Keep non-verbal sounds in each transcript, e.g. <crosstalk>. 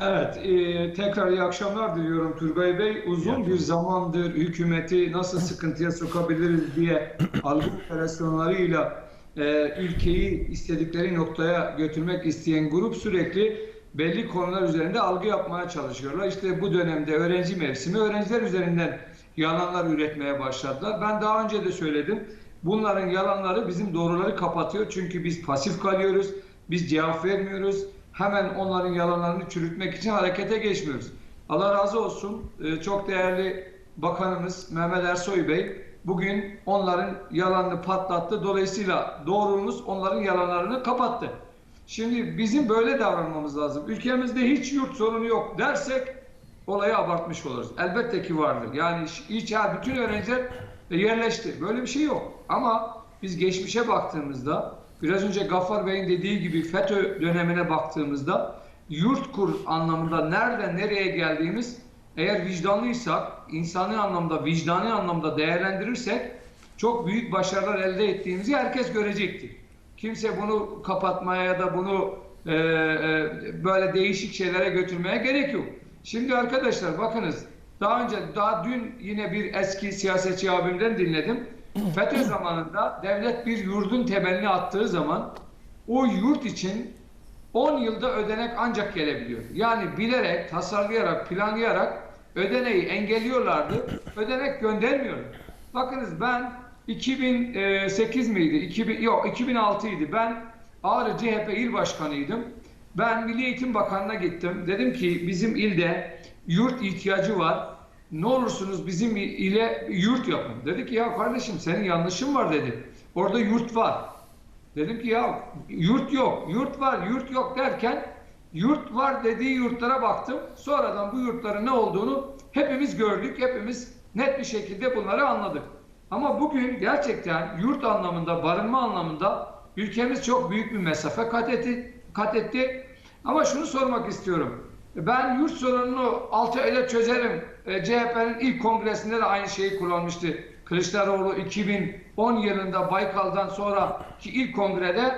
Evet, e, tekrar iyi akşamlar diliyorum Turgay Bey. Uzun bir zamandır hükümeti nasıl sıkıntıya sokabiliriz diye <coughs> algı operasyonlarıyla e, ülkeyi istedikleri noktaya götürmek isteyen grup sürekli belli konular üzerinde algı yapmaya çalışıyorlar. İşte bu dönemde öğrenci mevsimi, öğrenciler üzerinden yalanlar üretmeye başladılar. Ben daha önce de söyledim. Bunların yalanları bizim doğruları kapatıyor. Çünkü biz pasif kalıyoruz, biz cevap vermiyoruz hemen onların yalanlarını çürütmek için harekete geçmiyoruz. Allah razı olsun e, çok değerli bakanımız Mehmet Ersoy Bey bugün onların yalanını patlattı. Dolayısıyla doğrumuz onların yalanlarını kapattı. Şimdi bizim böyle davranmamız lazım. Ülkemizde hiç yurt sorunu yok dersek olayı abartmış oluruz. Elbette ki vardır. Yani hiç bütün öğrenciler yerleşti. Böyle bir şey yok. Ama biz geçmişe baktığımızda Biraz önce Gaffar Bey'in dediği gibi FETÖ dönemine baktığımızda yurt kur anlamında nereden nereye geldiğimiz eğer vicdanlıysak, insani anlamda, vicdani anlamda değerlendirirsek çok büyük başarılar elde ettiğimizi herkes görecektir. Kimse bunu kapatmaya ya da bunu e, e, böyle değişik şeylere götürmeye gerek yok. Şimdi arkadaşlar bakınız daha önce daha dün yine bir eski siyasetçi abimden dinledim. FETÖ zamanında devlet bir yurdun temelini attığı zaman o yurt için 10 yılda ödenek ancak gelebiliyor. Yani bilerek, tasarlayarak, planlayarak ödeneği engelliyorlardı. Ödenek göndermiyor. Bakınız ben 2008 miydi? 2000, yok 2006 idi. Ben Ağrı CHP il başkanıydım. Ben Milli Eğitim Bakanı'na gittim. Dedim ki bizim ilde yurt ihtiyacı var ne olursunuz bizim ile yurt yapın. Dedi ki ya kardeşim senin yanlışın var dedi. Orada yurt var. Dedim ki ya yurt yok, yurt var, yurt yok derken yurt var dediği yurtlara baktım. Sonradan bu yurtların ne olduğunu hepimiz gördük, hepimiz net bir şekilde bunları anladık. Ama bugün gerçekten yurt anlamında, barınma anlamında ülkemiz çok büyük bir mesafe kat etti. Kat etti. Ama şunu sormak istiyorum. Ben yurt sorununu 6 ayda çözerim. E, CHP'nin ilk kongresinde de aynı şeyi kullanmıştı. Kılıçdaroğlu 2010 yılında Baykal'dan sonraki ilk kongrede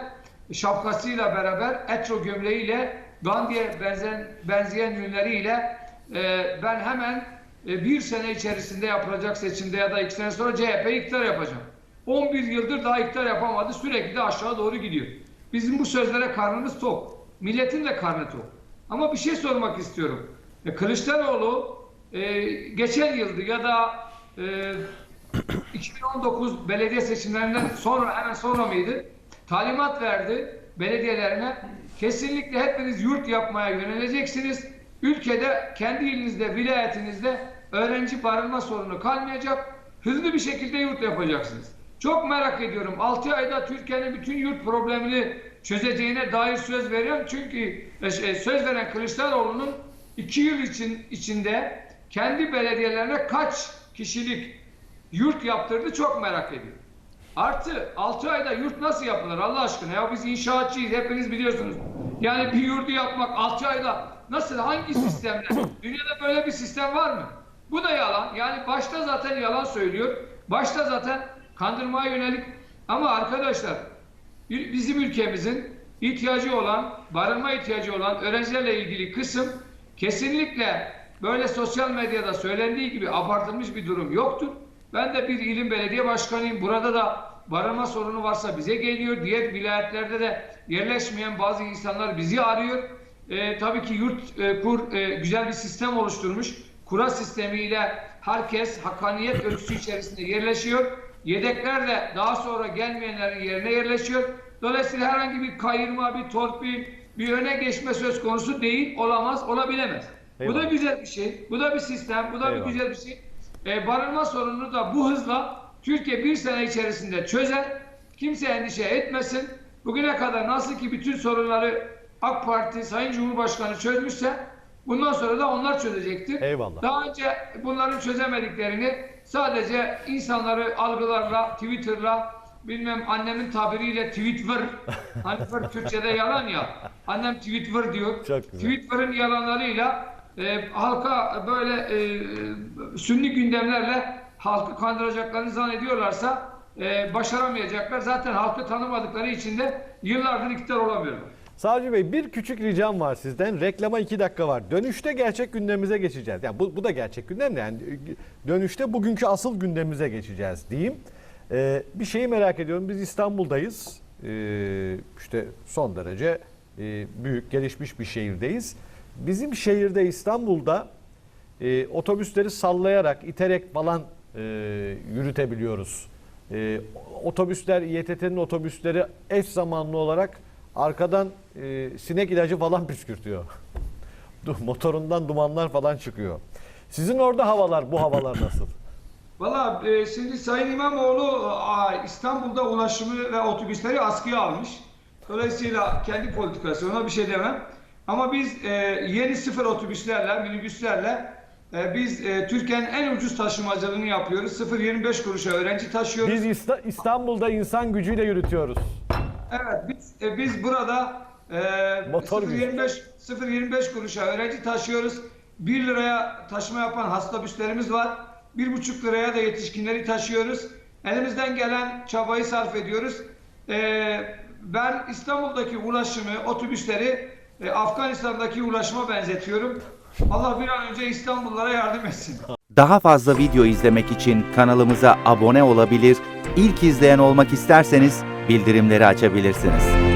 şapkasıyla beraber etro gömleğiyle Gandhi'ye benzeyen, benzeyen yönleriyle e, ben hemen e, bir sene içerisinde yapılacak seçimde ya da iki sene sonra CHP iktidar yapacağım. 11 yıldır daha iktidar yapamadı. Sürekli de aşağı doğru gidiyor. Bizim bu sözlere karnımız tok. Milletin de karnı tok. Ama bir şey sormak istiyorum. E, Kılıçdaroğlu e, geçen yıldı ya da e, <clears throat> 2019 belediye seçimlerinden sonra hemen sonra mıydı? Talimat verdi belediyelerine. Kesinlikle hepiniz yurt yapmaya yöneleceksiniz. Ülkede kendi ilinizde, vilayetinizde öğrenci barınma sorunu kalmayacak. Hızlı bir şekilde yurt yapacaksınız. Çok merak ediyorum. 6 ayda Türkiye'nin bütün yurt problemini çözeceğine dair söz veriyorum. Çünkü e, şey, söz veren Kılıçdaroğlu'nun iki yıl için içinde kendi belediyelerine kaç kişilik yurt yaptırdı çok merak ediyorum. Artı 6 ayda yurt nasıl yapılır Allah aşkına ya biz inşaatçıyız hepiniz biliyorsunuz. Yani bir yurdu yapmak 6 ayda nasıl hangi sistemle? <clears throat> Dünyada böyle bir sistem var mı? Bu da yalan. Yani başta zaten yalan söylüyor. Başta zaten kandırmaya yönelik. Ama arkadaşlar bizim ülkemizin ihtiyacı olan, barınma ihtiyacı olan öğrencilerle ilgili kısım kesinlikle böyle sosyal medyada söylendiği gibi abartılmış bir durum yoktur. Ben de bir ilim belediye başkanıyım. Burada da barınma sorunu varsa bize geliyor. Diğer vilayetlerde de yerleşmeyen bazı insanlar bizi arıyor. Ee, tabii ki yurt e, kur e, güzel bir sistem oluşturmuş. Kura sistemiyle herkes hakkaniyet ölçüsü içerisinde yerleşiyor. Yedekler de daha sonra gelmeyenlerin yerine yerleşiyor. Dolayısıyla herhangi bir kayırma, bir torpil, bir öne geçme söz konusu değil, olamaz, olabilemez. Eyvallah. Bu da güzel bir şey. Bu da bir sistem, bu da Eyvallah. bir güzel bir şey. E, barınma sorununu da bu hızla Türkiye bir sene içerisinde çözer. Kimse endişe etmesin. Bugüne kadar nasıl ki bütün sorunları AK Parti, Sayın Cumhurbaşkanı çözmüşse bundan sonra da onlar çözecektir. Eyvallah. Daha önce bunların çözemediklerini sadece insanları algılarla, Twitter'la, bilmem annemin tabiriyle Twitter, <laughs> hani Türkçe'de yalan ya, annem Twitter diyor. Twitter'ın yalanlarıyla e, halka böyle e, sünni gündemlerle halkı kandıracaklarını zannediyorlarsa e, başaramayacaklar. Zaten halkı tanımadıkları için de yıllardır iktidar olamıyorlar. Savcı Bey bir küçük ricam var sizden. Reklama iki dakika var. Dönüşte gerçek gündemimize geçeceğiz. Yani bu, bu da gerçek gündem de yani dönüşte bugünkü asıl gündemimize geçeceğiz diyeyim. Ee, bir şeyi merak ediyorum. Biz İstanbul'dayız. Ee, işte son derece e, büyük, gelişmiş bir şehirdeyiz. Bizim şehirde İstanbul'da e, otobüsleri sallayarak, iterek falan e, yürütebiliyoruz. E, otobüsler, İETT'nin otobüsleri eş zamanlı olarak arkadan e, sinek ilacı falan <laughs> püskürtüyor. Motorundan dumanlar falan çıkıyor. Sizin orada havalar, bu havalar nasıl? Valla e, şimdi Sayın İmamoğlu a, İstanbul'da ulaşımı ve otobüsleri askıya almış. Dolayısıyla kendi politikası ona bir şey demem. Ama biz e, yeni sıfır otobüslerle, minibüslerle e, biz e, Türkiye'nin en ucuz taşımacılığını yapıyoruz. 0.25 kuruşa öğrenci taşıyoruz. Biz İsta- İstanbul'da insan gücüyle yürütüyoruz. Evet biz e, biz burada e, Motor 0.25 0.25 kuruşa öğrenci taşıyoruz. 1 liraya taşıma yapan hasta büslerimiz var. 1,5 liraya da yetişkinleri taşıyoruz. Elimizden gelen çabayı sarf ediyoruz. E, ben İstanbul'daki ulaşımı, otobüsleri e, Afganistan'daki ulaşıma benzetiyorum. Allah bir an önce İstanbullulara yardım etsin. Daha fazla video izlemek için kanalımıza abone olabilir, ilk izleyen olmak isterseniz bildirimleri açabilirsiniz.